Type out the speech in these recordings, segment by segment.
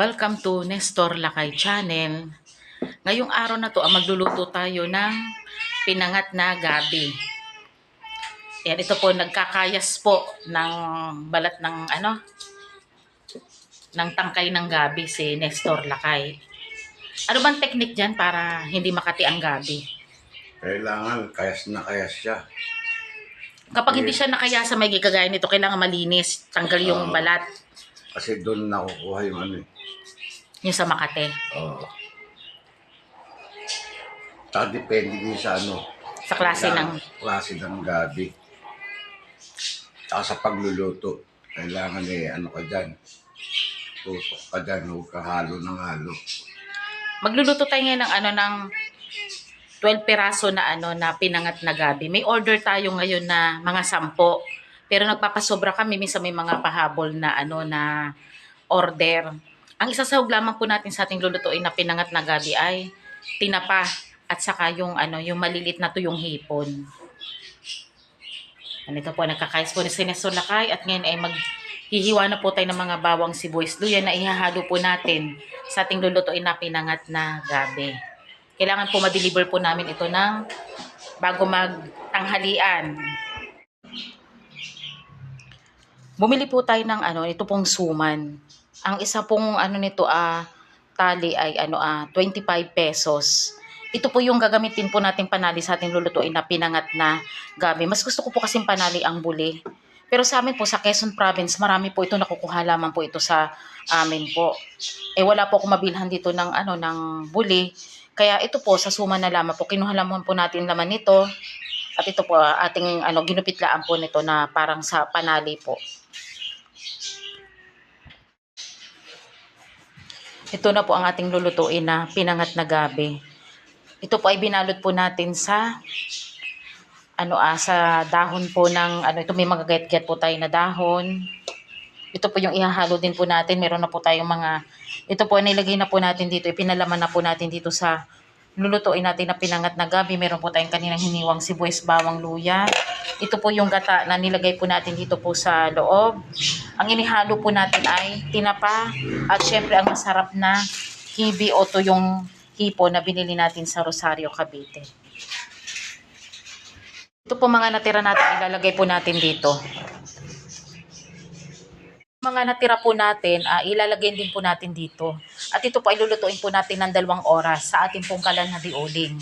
Welcome to Nestor Lakay Channel. Ngayong araw na to, ah, magluluto tayo ng pinangat na gabi. Yan, ito po, nagkakayas po ng balat ng ano, ng tangkay ng gabi si Nestor Lakay. Ano bang technique dyan para hindi makati ang gabi? Kailangan kayas na kayas siya. Kapag hindi siya nakayasa may gigagaya nito, kailangan malinis, tanggal yung balat, Kasi doon nakukuha yung ano eh. yung sa Makate, Oo. Tsaka depende din sa ano. sa klase ng Klase ng gabi. Tsaka sa pagluluto. Kailangan eh, ano ka dyan. Tutok ka dyan. Huwag ka halo ng halo. Magluluto tayo ngayon ng ano ng 12 piraso na ano na pinangat na gabi. May order tayo ngayon na mga sampo. Pero nagpapasobra kami minsan may mga pahabol na ano na order. Ang isa sa lamang po natin sa ating lulutuin na pinangat na gabi ay tinapa at saka yung ano yung malilit na tuyong hipon. Ganito po nagkakais po ni Sineso Lakay at ngayon ay maghihiwa na po tayo ng mga bawang sibuyas luya na ihahalo po natin sa ating lulutuin na pinangat na gabi. Kailangan po ma-deliver po namin ito ng bago magtanghalian. Bumili po tayo ng ano, ito pong suman. Ang isa pong ano nito ah tali ay ano ah 25 pesos. Ito po yung gagamitin po natin panali sa ating lulutuin na pinangat na gabi. Mas gusto ko po kasing panali ang buli. Pero sa amin po sa Quezon Province, marami po ito nakukuha lamang po ito sa amin po. Eh wala po akong mabilhan dito ng ano ng buli. Kaya ito po sa suma na lamang po kinuha lamang po natin laman nito. At ito po ating ano ginupitlaan po nito na parang sa panali po. Ito na po ang ating lulutuin na pinangat na gabi. Ito po ay binalot po natin sa ano ah, sa dahon po ng ano ito may mga gayat-gayat po tayo na dahon. Ito po yung ihahalo din po natin. Meron na po tayong mga ito po nilagay na po natin dito. Ipinalaman na po natin dito sa lulutuin natin na pinangat na gabi. Meron po tayong kaninang hiniwang sibuyas, bawang, luya. Ito po yung gata na nilagay po natin dito po sa loob. Ang inihalo po natin ay tinapa at syempre ang masarap na hibi o to yung hipo na binili natin sa Rosario, Cavite. Ito po mga natira natin, ilalagay po natin dito. Mga natira po natin, ah, ilalagay din po natin dito. At ito po ay lulutuin po natin ng dalawang oras sa ating pong kalan na diuling.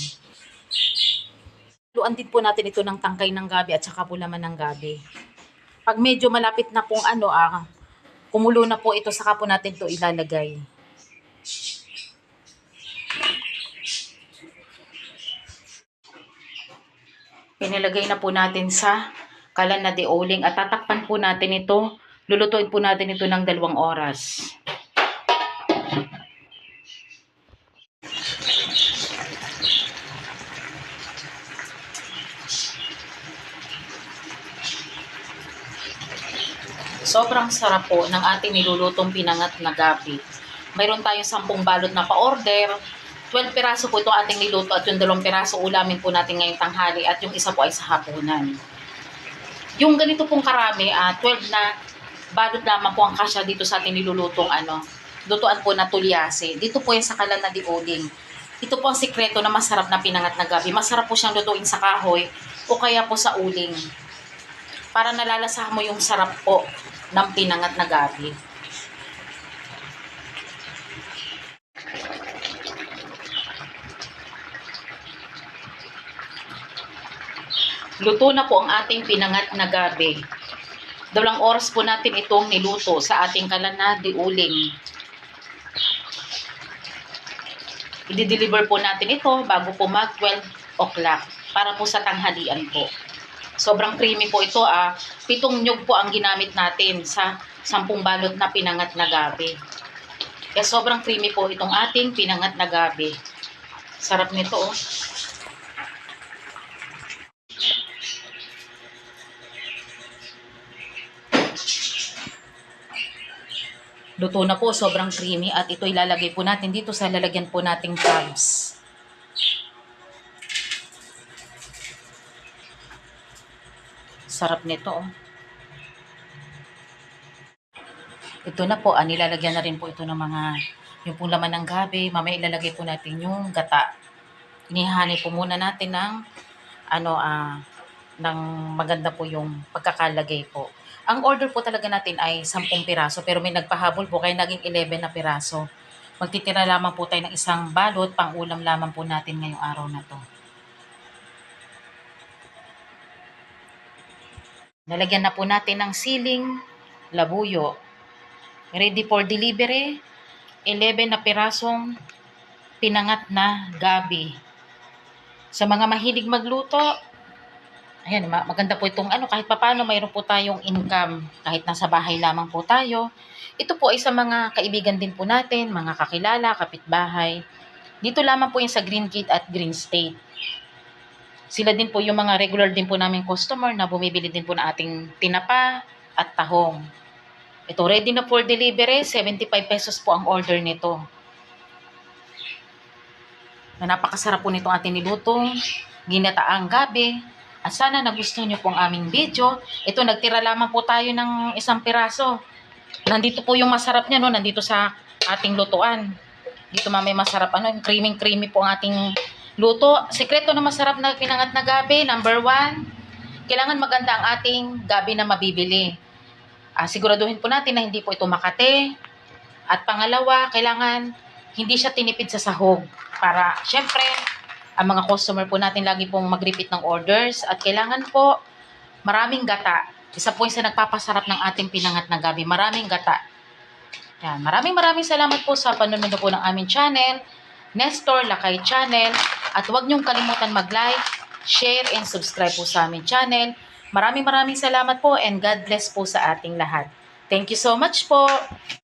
Luan din po natin ito ng tangkay ng gabi at saka po laman ng gabi. Pag medyo malapit na pong ano, ah, kumulo na po ito, saka po natin ito ilalagay. Pinilagay na po natin sa kalan na diuling at tatakpan po natin ito. Lulutuin po natin ito ng dalawang oras. Sobrang sarap po ng ating nilulutong pinangat na gabi. Mayroon tayong 10 balot na pa-order. 12 piraso po ito ating niluto at yung dalawang piraso ulamin po natin ngayong tanghali at yung isa po ay sa hapunan. Yung ganito pong karami, ah 12 na balot lamang po ang kasya dito sa ating nilulutong ano, lutuan po na tulyase. Dito po yan sa kalan na diuling. Ito po ang sikreto na masarap na pinangat na gabi. Masarap po siyang lutuin sa kahoy o kaya po sa uling. Para nalalasahan mo yung sarap po ng pinangat na gabi. Luto na po ang ating pinangat na gabi. Dalawang oras po natin itong niluto sa ating kalan na diuling. I-deliver po natin ito bago po mag 12 o'clock para po sa tanghalian po. Sobrang creamy po ito ah. Pitong nyug po ang ginamit natin sa sampung balot na pinangat na gabi. Kaya sobrang creamy po itong ating pinangat na gabi. Sarap nito oh. Luto na po, sobrang creamy at ito ilalagay po natin dito sa lalagyan po nating crabs. Sarap nito oh. Ito na po, ah, nilalagyan na rin po ito ng mga, yung pong laman ng gabi. Mamaya ilalagay po natin yung gata. Inihani po muna natin ng, ano, ah, ng maganda po yung pagkakalagay po. Ang order po talaga natin ay 10 piraso, pero may nagpahabol po, kaya naging 11 na piraso. Magtitira lamang po tayo ng isang balot, pang ulam lamang po natin ngayong araw na to. Nalagyan na po natin ng siling labuyo. Ready for delivery. 11 na pirasong pinangat na gabi. Sa mga mahilig magluto, ayan, ma- maganda po itong ano, kahit papano mayroon po tayong income, kahit nasa bahay lamang po tayo. Ito po ay sa mga kaibigan din po natin, mga kakilala, kapitbahay. Dito lamang po yung sa Green Gate at Green State. Sila din po yung mga regular din po namin customer na bumibili din po ng ating tinapa at tahong. Ito, ready na for delivery. 75 pesos po ang order nito. Na napakasarap po nitong ating nilutong ginataang gabi. At sana nagustuhan niyo po ang aming video. Ito, nagtira lamang po tayo ng isang piraso. Nandito po yung masarap niya, no? Nandito sa ating lutuan. Dito mamay masarap, ano, yung creamy-creamy po ang ating luto. Sekreto na masarap na pinangat na gabi, number one, kailangan maganda ang ating gabi na mabibili. Ah, siguraduhin po natin na hindi po ito makate. At pangalawa, kailangan hindi siya tinipid sa sahog. Para, syempre, ang mga customer po natin lagi pong mag-repeat ng orders. At kailangan po, maraming gata. Isa po yung sa nagpapasarap ng ating pinangat na gabi. Maraming gata. Yan. Maraming maraming salamat po sa panonood po ng aming channel. Nestor Lakay Channel. At huwag niyong kalimutan mag-like, share, and subscribe po sa aming channel. Maraming maraming salamat po and God bless po sa ating lahat. Thank you so much po.